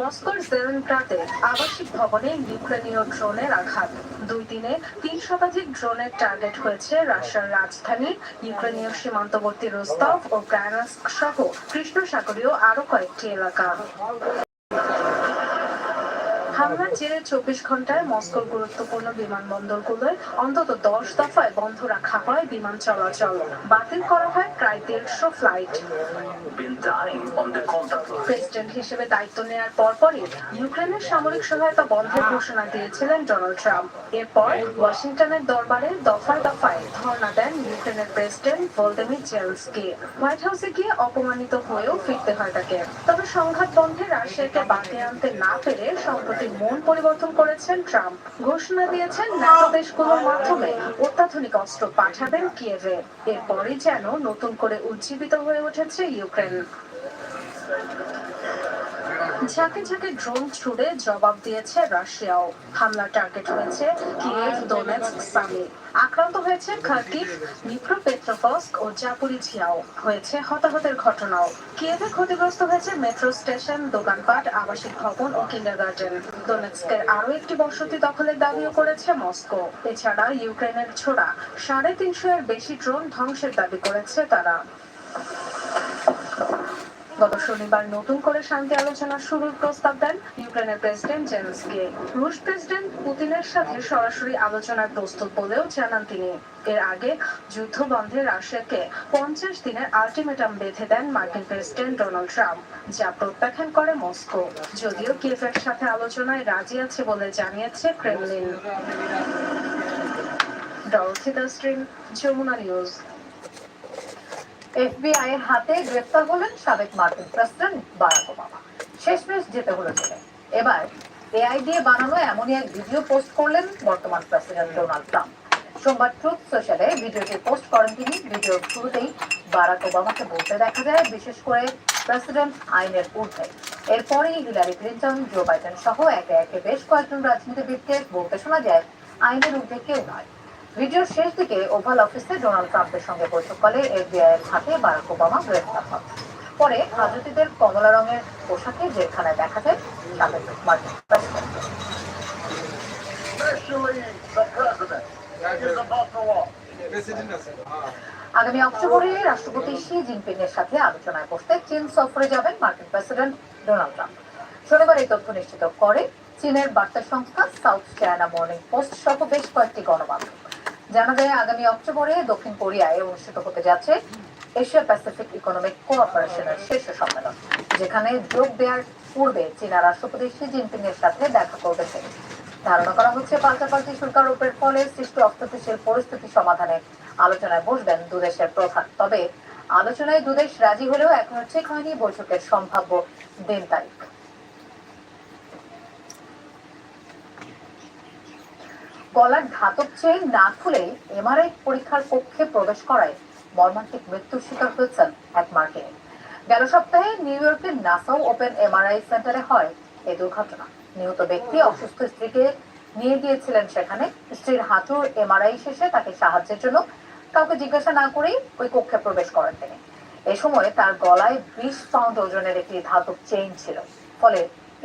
মস্কোর জেলেনগ্রাদে আবাসিক ভবনে ইউক্রেনীয় ড্রোনের আঘাত। দুই দিনে তিন শতাধিক ড্রোনের টার্গেট হয়েছে রাশিয়ার রাজধানী ইউক্রেনীয় সীমান্তবর্তী রোস্তভ ও ব্রায়ানস্ক সহ কৃষ্ণ সাগরীয় আরও কয়েকটি এলাকা। হামলার জেরে চব্বিশ ঘন্টায় মস্কোর গুরুত্বপূর্ণ বিমানবন্দরগুলোয় অন্তত দশ দফায় বন্ধ রাখা হয় বিমান চলাচল। বাতিল করা হয় প্রায় দেড়শো ফ্লাইট. প্রেসিডেন্ট হিসেবে দায়িত্ব নেওয়ার পরপরই ইউক্রেনের সামরিক সহায়তা বন্ধের ঘোষণা দিয়েছিলেন ডোনাল্ড ট্রাম্প। এরপর ওয়াশিংটনের দরবারে দফায় দফায় ধর্ণা দেন ইউক্রেনের প্রেসিডেন্ট ভলদিমির জেলস্কি হোয়াইট হাউসে গিয়ে অপমানিত হয়েও ফিরতে হয় তাকে। তবে সংঘাত বন্ধে রাশিয়াকে বাঁধে আনতে না পেরে সম্প্রতি মন পরিবর্তন করেছেন ট্রাম্প। ঘোষণা দিয়েছেন ন্যাটো দেশগুলোর মাধ্যমে অত্যাধুনিক অস্ত্র পাঠাবেন কিয়েভে। এরপরই যেন নতুন করে উজ্জীবিত হয়ে উঠেছে ইউক্রেন। ঝাঁকে ঝাঁকে ড্রোন ছুড়ে জবাব দিয়েছে রাশিয়াও। হামলা টার্গেট হয়েছে কিয়েভ আক্রান্ত হয়েছে খার্কিভ নিপ্রোপেট্রোভস্ক ও জাপুরিঝিয়াও হয়েছে হতাহতের ঘটনাও। কিয়েভে ক্ষতিগ্রস্ত হয়েছে মেট্রো স্টেশন, দোকানপাট, আবাসিক ভবন ও কিন্ডারগার্টেন। দোনেৎস্কের আরও একটি বসতি দখলের দাবিও করেছে মস্কো। এছাড়া ইউক্রেনের ছোড়া সাড়ে তিনশো এর বেশি ড্রোন ধ্বংসের দাবি করেছে তারা। গত শনিবার নতুন করে শান্তি আলোচনা শুরুর প্রস্তাব দেন ইউক্রেনের প্রেসিডেন্ট জেলেন্সকি। রুশ প্রেসিডেন্ট পুতিনের সাথে সরাসরি আলোচনার প্রস্তুত বলেও জানান তিনি। এর আগে রাশিয়াকে পঞ্চাশ দিনের বেঁধে দেন মার্কিন প্রেসিডেন্ট ডোনাল্ড ট্রাম্প, যা প্রত্যাখ্যান করে মস্কো। যদিও কিয়েভের সাথে আলোচনায় রাজি আছে বলে জানিয়েছে ক্রেমলিন। ডরথি দাস্ট্রিং যমুনা নিউজ। এফবিআই এর হাতে গ্রেফতার হলেন সাবেক মার্কিন প্রেসিডেন্ট বারাক ওবামা। শেষমেশ যেতে হলো জেলে। এবার এআই দিয়ে বানানো এমনই এক ভিডিও পোস্ট করলেন বর্তমান প্রেসিডেন্ট ডোনাল্ড ট্রাম্প। সোমবার ট্রুথ সোশ্যালে ভিডিওটি পোস্ট করেন তিনি। ভিডিওর শুরুতেই বারাক ওবামাকে বলতে দেখা যায়, বিশেষ করে প্রেসিডেন্ট আইনের ঊর্ধ্বে। এরপরেই হিলারি ক্লিন্টন, জো বাইডেন সহ একে একে বেশ কয়েকজন রাজনীতিবিদকে বলতে শোনা যায়, আইনের ঊর্ধ্বে কেউ নয়। ভিডিওর শেষ দিকে ওভাল অফিসে ডোনাল্ড ট্রাম্পের সঙ্গে বৈঠককালে এফবিআই এর হাতে বারাক ওবামা গ্রেফতার হন। পরে হাজতিদের কমলা রঙের পোশাকে জেলখানায় দেখা যায় সাবেক মার্কিন আগামী অক্টোবরে রাষ্ট্রপতি শি জিনপিং এর সাথে আলোচনায় বসতে চীন সফরে যাবেন মার্কিন প্রেসিডেন্ট ডোনাল্ড ট্রাম্প। শনিবার এই তথ্য নিশ্চিত করে চীনের বার্তা সংস্থা সাউথ চায়না মর্নিং পোস্ট সহ বেশ কয়েকটি গণমাধ্যম। জানা যায় আগামী অক্টোবরে দক্ষিণ কোরিয়ায় অনুষ্ঠিত হতে যাচ্ছে এশিয়া প্যাসিফিক ইকোনমিক কোঅপারেশনের শীর্ষ সম্মেলন, যেখানে যোগ দেওয়ার পূর্বে চীনা রাষ্ট্রপতি শি জিনপিং এর সাথে দেখা করবেন তিনি। ধারণা করা হচ্ছে পাল্টাপাল্টি শুল্ক আরোপের ফলে সৃষ্ট অস্থিতিশীল পরিস্থিতি সমাধানে আলোচনায় বসবেন দুদেশের প্রধান। তবে আলোচনায় দুদেশ রাজি হলেও এখনও ঠিক হয়নি বৈঠকের সম্ভাব্য দিন তারিখ। গলার ধাতব চেইন না খুলেই এমআরআই পরীক্ষার কক্ষে প্রবেশ করায় মর্মান্তিক মৃত্যুর শিকার হয়েছেন এক মার্কিনী। গেল সপ্তাহে নিউ ইয়র্কের নাসাউ ওপেন এমআরআই সেন্টারে হয় এই দুর্ঘটনা। নিহত ব্যক্তি অসুস্থ স্ত্রীকে নিয়ে গিয়েছিলেন সেখানে। স্ত্রীর হাঁটুর এমআরআই শেষে তাকে সাহায্যের জন্য কাউকে জিজ্ঞাসা না করেই ওই কক্ষে প্রবেশ করেন তিনি। এ সময় তার গলায় বিশ পাউন্ড ওজনের একটি ধাতব চেইন ছিল। ফলে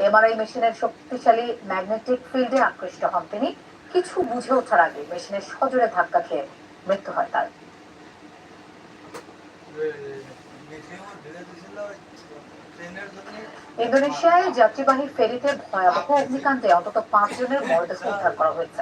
এমআরআই মেশিনের শক্তিশালী ম্যাগনেটিক ফিল্ডে আকৃষ্ট হন তিনি। কিছু বুঝে ওঠার আগে মেশিনের সজোরে ধাক্কা খেয়ে মৃত্যু হয় তার। ইন্দোনেশিয়ায় যাত্রীবাহী ফেরিতে ভয়াবহ অগ্নিকাণ্ডে অন্তত পাঁচ জনের মরদেহ উদ্ধার করা হয়েছে।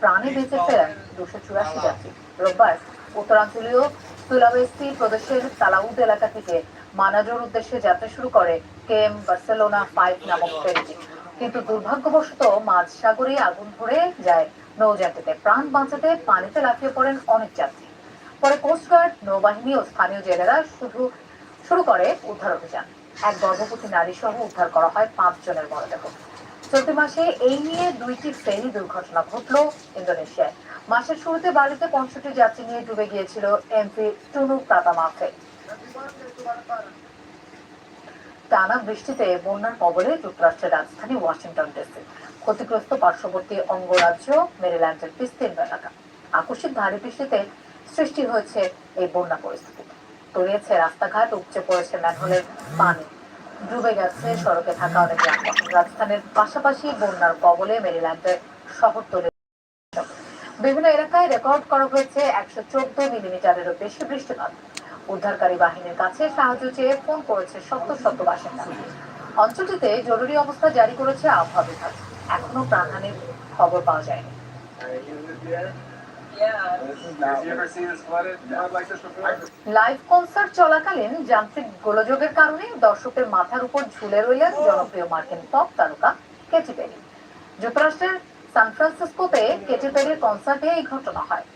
প্রাণে বেঁচে ফেরেন দুশো চুরাশি যাত্রী। রোববার উত্তরাঞ্চলীয় সুলাওয়েসি প্রদেশের তালাউদ এলাকা থেকে মানাজোর উদ্দেশ্যে যাত্রা শুরু করে কেএম বার্সেলোনা ফাইভ নামক ফেরিটি। কিন্তু দুর্ভাগ্যবশত মাঝ সাগরে আগুন ধরে যায় নৌযানটিতে প্রাণ বাঁচাতে পানিতে লাফিয়ে পড়েন অনেক যাত্রী। পরে কোস্টগার্ড নৌবাহিনী ও স্থানীয় জেলেরা শুধু শুরু করে উদ্ধার অভিযান। এক গর্ভবতী নারী সহ উদ্ধার করা হয় পাঁচ জনের মরদেহ। চলতি মাসে এই নিয়ে দুইটি ফেরি দুর্ঘটনা ঘটলো ইন্দোনেশিয়ায়। মাসের শুরুতে বাড়িতে পঞ্চটি যাত্রী নিয়ে ডুবে গিয়েছিল এমপি টুনু প্রাতামা ফেরি টানা বৃষ্টিতে বন্যার কবলে যুক্তরাষ্ট্রের রাজধানী ওয়াশিংটন ডিসি। ক্ষতিগ্রস্ত পার্শ্ববর্তী অঙ্গরাজ্য মেরিল্যান্ডের বিস্তীর্ণ এলাকা। আকস্মিক ভারী বৃষ্টিতে সৃষ্টি হয়েছে এই বন্যা পরিস্থিতি। তলিয়েছে রাস্তাঘাট, উপচে পড়েছে ম্যানহোলের পানি। ডুবে গেছে সড়কে থাকা অনেক রাজধানীর পাশাপাশি বন্যার কবলে মেরিল্যান্ডের শহরতলি বিভিন্ন এলাকায় রেকর্ড করা হয়েছে একশো চোদ্দ মিলিমিটারেরও বেশি বৃষ্টিপাত। উদ্ধারকারী বাহিনীর কাছে সাহায্য চেয়ে ফোন করেছে শত শত বাসিন্দা। অঞ্চলটিতে জরুরি অবস্থা জারি করেছে আবহাওয়া বিভাগ। এখনও প্রাণহানির খবর পাওয়া যায়নি? লাইভ কনসার্ট চলাকালীন যান্ত্রিক গোলযোগের কারণে দর্শকের মাথার উপর ঝুলে রইলেন জনপ্রিয় মার্কিন পপ তারকা কেটি পেরি। যুক্তরাষ্ট্রের সান ফ্রান্সিসকোতে কেটি পেরির কনসার্টে এই ঘটনা হয়।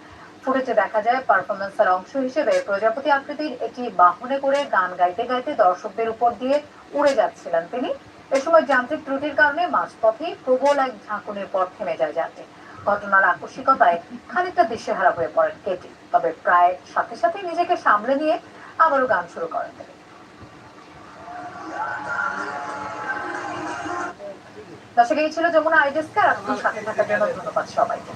ফুটেজে দেখা যায় পারফরমেন্সের অংশ হিসেবে প্রজাপতি আকৃতির একটি বাহনে করে গান গাইতে গাইতে দর্শকদের উপর দিয়ে উড়ে যাচ্ছিলেন তিনি। এ সময় যান্ত্রিক ত্রুটির কারণে মাঝপথে প্রবল এক ঝাঁকুনির পর থেমে যায় যাত্রী। ঘটনার আকস্মিকতায় খানিকটা দিশেহারা হয়ে পড়েন কেটি। তবে প্রায় সাথে সাথে নিজেকে সামলে নিয়ে আবারও গান শুরু করেন তিনি। দর্শক, এই ছিল যমুনা আইডেস্কার আপনার সাথে থাকার জন্য ধন্যবাদ সবাইকে।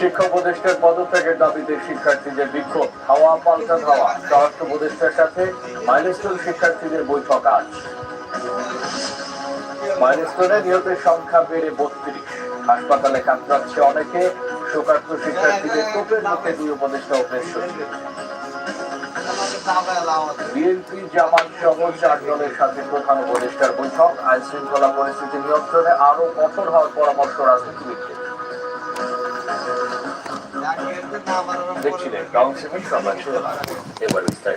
শিক্ষা উপদেষ্টার পদত্যাগের দাবিতে শিক্ষার্থীদের বিক্ষোভ, হাওয়া পাল্টা ধাওয়া। স্বরাষ্ট্র উপদেষ্টার সাথে মাইলস্টোন শিক্ষার্থীদের বৈঠক আজ। মাইলস্টোনে নিহতের সংখ্যা বেড়ে বত্রিশ। হাসপাতালে কাতরাচ্ছে অনেকে। শোকার্ত শিক্ষার্থীদের তোপের মুখে দুই উপদেষ্টা বিএনপি জামাত সহ চার দলের সাথে প্রধান উপদেষ্টার বৈঠক। আইন শৃঙ্খলা পরিস্থিতি নিয়ন্ত্রণে আরও কঠোর হওয়ার পরামর্শ রাজনীতিবিদদের। দেখছিলেন কাউন্সিলের শিরোনাম। এবার বিস্তারিত।